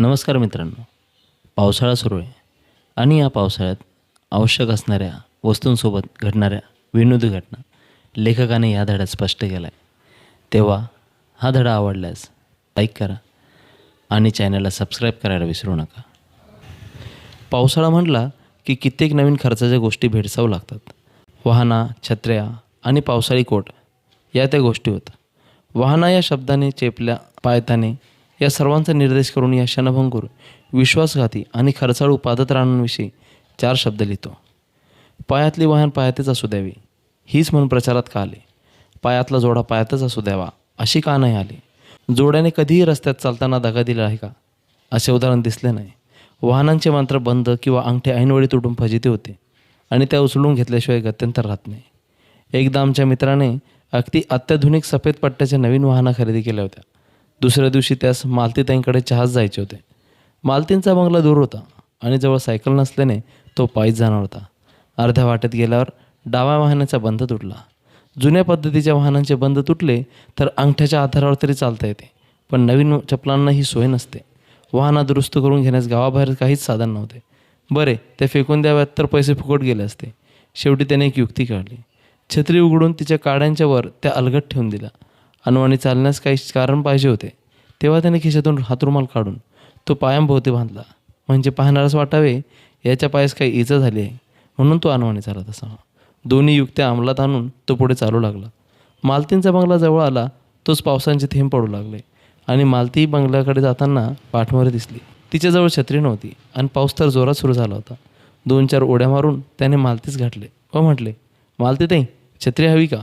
नमस्कार मित्रांनो. पावसाळा सुरू आहे. आणि या पावसाळ्यात आवश्यक असणाऱ्या वस्तूंसोबत घडणाऱ्या विनोदी घटना लेखकाने या धड्यात स्पष्ट केला आहे तेव्हा हा धडा आवडल्यास लाईक करा आणि चॅनलला सबस्क्राईब करायला विसरू नका. पावसाळा म्हटला की कित्येक नवीन खर्चाच्या गोष्टी भेडसावू लागतात. वाहना छत्र्या आणि पावसाळी कोट या त्या गोष्टी होत्या वाहना या शब्दाने चेपल्या पायताने या सर्वांचा निर्देश करून या क्षणभंगूर विश्वासघाती आणि खर्चाळू पादत्राणांविषयी चार शब्द लिहितो. पायातली वाहन पायातच असू द्यावी. हीच म्हणून प्रचारात का आले? पायातला जोडा पायातच असू द्यावा अशी का नाही आली? जोड्याने कधीही रस्त्यात चालताना दगा दिला आहे का? असे उदाहरण दिसले नाही. वाहनांचे मात्र बंद किंवा अंगठे ऐनवळी तुटून फजिती होते आणि त्या उचलून घेतल्याशिवाय गत्यंतर राहत नाही. एकदा आमच्या मित्राने अगदी अत्याधुनिक सफेद पट्ट्याच्या नवीन वाहनं खरेदी केल्या होत्या. दुसऱ्या दिवशी त्यास मालतीताईंकडे चहाच जायचे होते. मालतींचा बंगला दूर होता आणि जवळ सायकल नसल्याने तो पायीच जाणार होता. अर्ध्या वाटेत गेल्यावर डाव्या वाहनाचा बंद तुटला. जुन्या पद्धतीच्या वाहनांचे बंद तुटले तर अंगठ्याच्या आधारावर तरी चालता येते पण नवीन चपलांना ही सोय नसते. वाहना दुरुस्त करून घेण्यास गावाबाहेर काहीच साधन नव्हते. बरे ते फेकून द्याव्यात तर पैसे फुकट गेले असते. शेवटी त्याने एक युक्ती काढली. छत्री उघडून तिच्या काड्यांच्या वर त्या अलगट ठेवून दिला अनुवाने चालण्यास काही कारण पाहिजे होते. तेव्हा त्याने खिशातून हातरुमाल काढून तो पायांभोवती बांधला. म्हणजे पाहणारच वाटावे याच्या पायास काही इजा झाली आहे. म्हणून तो अनुवाने चालत असावा. दोन्ही युक्त्या अंमलात आणून तो पुढे चालू लागला. मालतींचा बंगला जवळ आला तोच पावसांचे थेंब पडू लागले. आणि मालती बंगल्याकडे जाताना पाठमोरे दिसली. तिच्याजवळ छत्री नव्हती आणि पाऊस तर जोरात सुरू झाला होता. दोन चार ओढ्या मारून त्याने मालतीच घातले व म्हटले मालती ताई छत्री हवी का?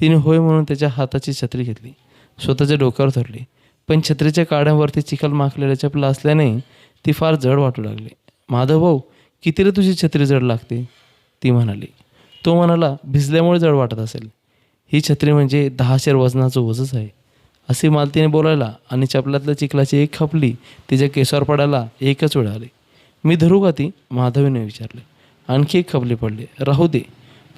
तिने होय म्हणून त्याच्या हाताची छत्री घेतली. स्वतःच्या डोक्यावर धरली. पण छत्रीच्या काड्यांवरती चिखल माखलेल्या चपला असल्याने ती फार जड वाटू लागली. माधव भाऊ किती रे तुझी छत्री जड लागते? ती म्हणाली. तो म्हणाला भिजल्यामुळे जड वाटत असेल. ही छत्री म्हणजे दहा शेर वजनाचं वजच आहे. असे मालतीने बोलायला आणि चपलातल्या चिखलाची एक खपली तिच्या केसावर पडायला एकच वेळ आली. मी धरू का ती? माधवीने विचारले. आणखी एक खपली पडली. राहू दे.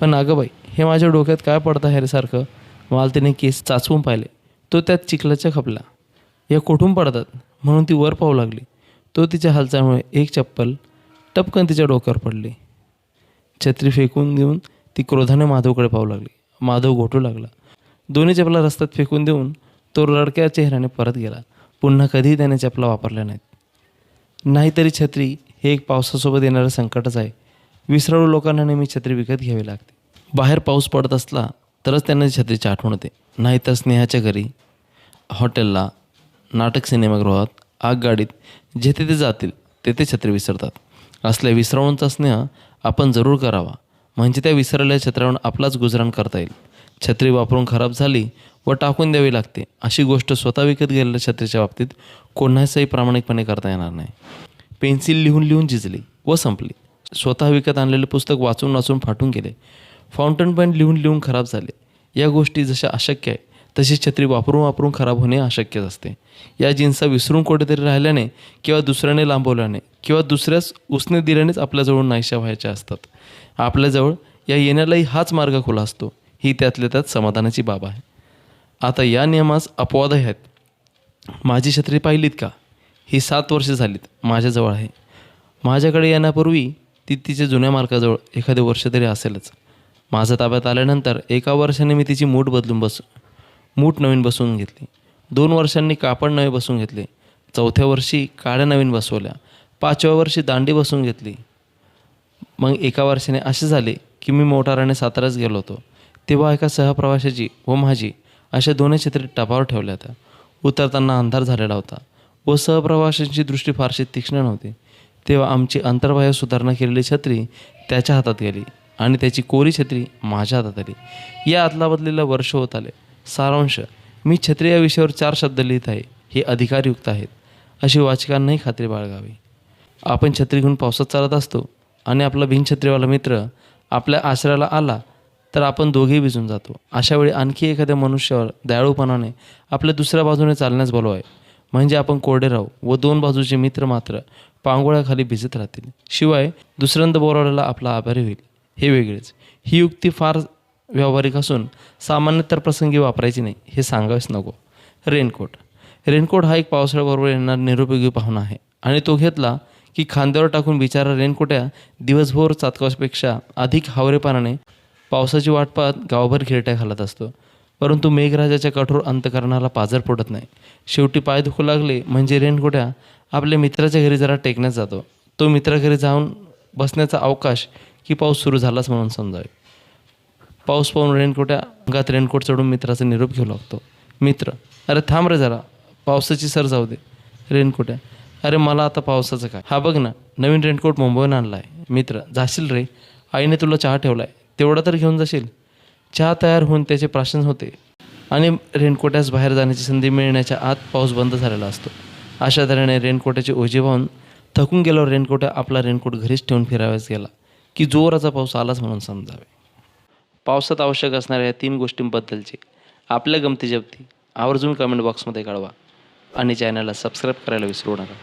पण अगं बाई हे माझ्या डोक्यात काय पडतं आहे रे सारखं? केस चाचवून पाहिले. तो त्यात चिखलाच्या खपला. या कुठून पडतात? म्हणून ती वर पाहू लागली. तो तिच्या हालचालमुळे एक चप्पल टपकन तिच्या डोक्यावर पडली. छत्री फेकून देऊन ती क्रोधाने माधवकडे पाहू लागली. माधव घोटू लागला. दोन्ही चपला रस्त्यात फेकून देऊन तो रडक्या चेहऱ्याने परत गेला. पुन्हा कधीही त्याने चपला वापरल्या नाहीत. नाहीतरी छत्री हे एक पावसासोबत येणारं संकटच आहे. विसराळू लोकांना नेहमी छत्री विकत घ्यावी लागते. बाहेर पाऊस पडत असला तरच त्यांना छत्रीची आठवण होते नाहीतर स्नेहाच्या घरी हॉटेलला नाटक सिनेमागृहात आगगाडीत जेथे ते जातील तेथे छत्री विसरतात. असल्या विसरवूनचा स्नेह आपण जरूर करावा. म्हणजे त्या विसरलेल्या छत्रावरून आपलाच गुजराण करता येईल. छत्री वापरून खराब झाली व टाकून द्यावी लागते. अशी गोष्ट स्वतः विकत गेलेल्या छत्रीच्या बाबतीत कोणाचाही प्रामाणिकपणे करता येणार नाही. पेन्सिल लिहून लिहून झिजली व संपली. स्वतः विकत आणलेले पुस्तक वाचून वाचून फाटून गेले. फाउंटन पेन लिहून लिहून खराब झाले. या गोष्टी जशा अशक्य आहे तशी छत्री वापरून वापरून खराब होणे अशक्यच असते. या जीन्सा विसरून कुठेतरी राहिल्याने किंवा दुसऱ्याने लांबवल्याने किंवा दुसऱ्याच उसने दिल्यानेच आपल्याजवळ नाहीशा व्हायच्या असतात. आपल्याजवळ या येण्यालाही हाच मार्ग खुला असतो. ही त्यातल्या त्यात समाधानाची बाब आहे. आता या नियमास अपवादही आहेत. माझी छत्री पाहिलीत का? ही सात वर्षे झालीत. माझ्याजवळ आहे. माझ्याकडे येण्यापूर्वी ती तिच्या जुन्या मार्काजवळ एखादे वर्ष तरी असेलच. माझं ताब्यात आल्यानंतर एका वर्षाने मी तिची मूठ बदलून बस मूठ नवीन बसवून घेतली. दोन वर्षांनी कापड नवे बसवून घेतले. चौथ्या वर्षी काड्या नवीन बसवल्या. पाचव्या वर्षी दांडी बसवून घेतली. मग एका वर्षाने असे झाले की मी मोटाराने साताराच गेलो होतो. तेव्हा एका सहप्रवाशाची व माझी अशा दोन्ही छत्री टपावर ठेवल्या होत्या. उतरताना अंधार झालेला होता. व सहप्रवाशांची दृष्टी फारशी तीक्ष्ण नव्हती. तेव्हा आमची अंतर्बाह्य सुधारणा केलेली छत्री त्याच्या हातात गेली आणि त्याची कोरी छत्री माझ्या हातात आली. या आदलाबदलीला वर्ष होत आले. सारांश मी छत्री या विषयावर चार शब्द लिहित आहे. हे अधिकारयुक्त आहेत. अशी वाचकांनाही खात्री बाळगावी. आपण छत्री घेऊन पावसात चालत असतो आणि आपला बिनछत्रीवाला मित्र आपल्या आश्रयाला आला तर आपण दोघेही भिजून जातो. अशावेळी आणखी एखाद्या मनुष्यावर दयाळूपणाने आपल्या दुसऱ्या बाजूने चालण्यास बोलवाय म्हणजे आपण कोरडे राहू व दोन बाजूचे मित्र मात्र पांगोळ्याखाली भिजत राहतील. शिवाय दुसऱ्यांदा बोरावलेला आपला आभारी होईल. हे वेगळेच. ही युक्ती फार व्यावहारिक असून सामान्यतर प्रसंगी वापरायची नाही हे सांगावेच नको. रेनकोट. रेनकोट हा एक पावसाळ्याबरोबर येणार निरुपयोगी पाहुणा आहे आणि तो घेतला की खांद्यावर टाकून बिचारा रेनकोट्या दिवसभर चातकापेक्षा अधिक हावरेपणाने पावसाची वाट पाहत गावभर खिरट्या घालत असतो. परंतु मेघराजाच्या कठोर अंतकरणाला पाझर पडत नाही. शेवटी पाय दुखू लागले म्हणजे रेनकोट्या आपल्या मित्राच्या घरी जरा टेकण्यात जातो. तो मित्राघरी जाऊन बसण्याचा अवकाश की पाऊस सुरू झालाच म्हणून समजावे. पाऊस पाहून रेनकोट्या अंगात रेनकोट चढून मित्राचा निरोप घेऊ लागतो. मित्र अरे थांब रे जरा पावसाची सर जाऊ दे. रेनकोट्या अरे मला आता पावसाचं काय? हा बघ ना नवीन रेनकोट मुंबईहून आणला आहे मित्र जाशील रे? आईने तुला चहा ठेवला आहे तेवढा तर घेऊन जाशील? चहा तयार होऊन त्याचे प्राशन होते आणि रेनकोट्यास बाहेर जाण्याची संधी मिळण्याच्या आत पाऊस बंद झालेला असतो. अशा तऱ्हेने रेनकोट्याचे ओझे वाहून थकून गेल्यावर रेनकोट्या आपला रेनकोट घरीच ठेवून फिराव्यास गेला की जोराचा पाऊस आलाच म्हणून समजावे. पावसात आवश्यक असणाऱ्या या तीन गोष्टींबद्दलचे आपल्या गमतीजपती आवर्जून कमेंट बॉक्समध्ये कळवा आणि चॅनलला सबस्क्राईब करायला विसरू नका.